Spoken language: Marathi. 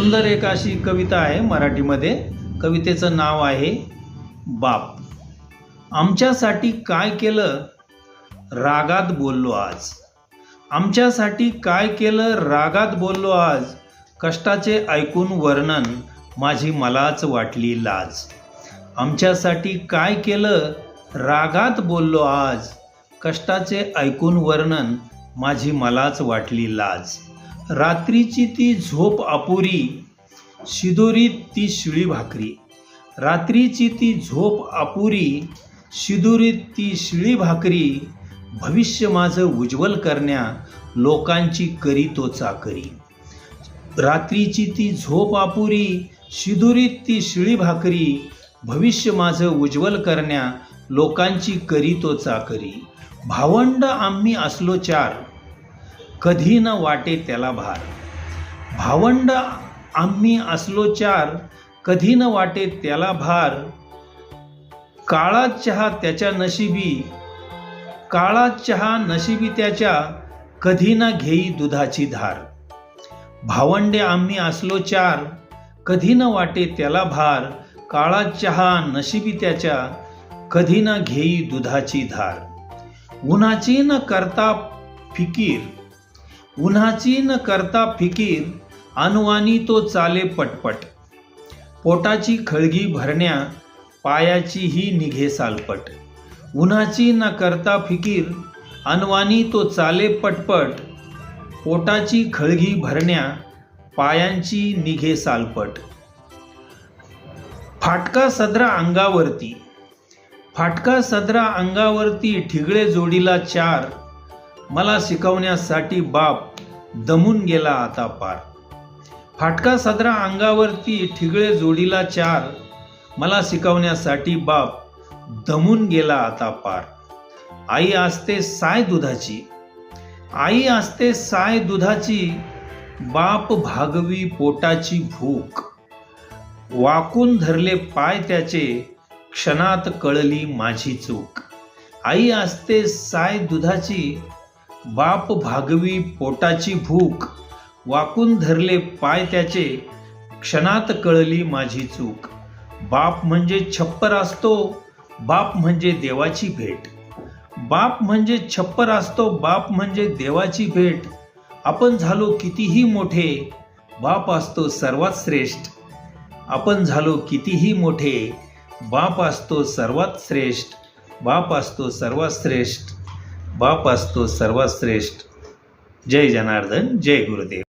सुंदर एक अशी कविता आहे मराठीमध्ये. कवितेचं नाव आहे बाप. आमच्यासाठी काय केलं? रागात बोललो आज. आमच्यासाठी काय केलं? रागात बोललो आज. कष्टाचे ऐकून वर्णन माझी मलाच वाटली लाज. आमच्यासाठी काय केलं? रागात बोललो आज. कष्टाचे ऐकून वर्णन माझी मलाच वाटली लाज. रात्रीची ती झोप अपुरी शिदोरीत ती शिळी भाकरी. रात्रीची ती झोप अपुरी शिदोरीत ती शिळी भाकरी. भविष्य माझं उज्ज्वल करण्या लोकांची करी तो चाकरी. रात्रीची ती झोप अपुरी शिदुरीत ती शिळी भाकरी. भविष्य माझं उज्ज्वल करण्या लोकांची करी तो चाकरी. भावंड आम्ही असलो चार कधी न वाटे त्याला भार. भावंड आम्ही असलो चार कधी न वाटे त्याला भार. काळा चहा त्याच्या नशिबी काळा चहा नशिबी त्याच्या कधी ना घेई दुधाची धार. भावंडे आम्ही असलो चार कधी न वाटे त्याला भार. काळा चहा नशिबी त्याच्या कधी ना घेई दुधाची धार. उन्हाची न करता फिकीर उन्हाची न करता फिकीर अनुवानी तो चाले पटपट. पोटाची खळगी भरण्या पायाचीही निघे सालपट. उन्हाची न करता फिकीर अनवानी तो चाले पटपट. पोटाची खळगी भरण्या पायांची निघे सालपट. फाटका सदरा अंगावरती. फाटका सदरा अंगावरती ठिगळे जोडीला चार मला शिकवण्यासाठी बाप दमून गेला आता पार. फाटका सदरा अंगावरती ठिगळे जोडीला चार. मला शिकवण्यासाठी बाप दमून गेला आता पार. आई असते साय दुधाची. आई असते साय दुधाची. बाप भागवी पोटाची भूक. वाकून धरले पाय त्याचे. क्षणात कळली माझी चूक. आई असते साय दुधाची. बाप भागवी पोटाची भूक. वाकून धरले पाय त्याचे क्षणात कळली माझी चूक. बाप म्हणजे छप्पर असतो बाप म्हणजे देवाची भेट. बाप म्हणजे छप्पर असतो बाप म्हणजे देवाची भेट. आपण झालो कितीही मोठे बाप असतो सर्वात श्रेष्ठ. आपण झालो कितीही मोठे बाप असतो सर्वात श्रेष्ठ. बाप असतो सर्वात श्रेष्ठ. बाप असतो सर्वात श्रेष्ठ जय जनार्दन जय गुरुदेव.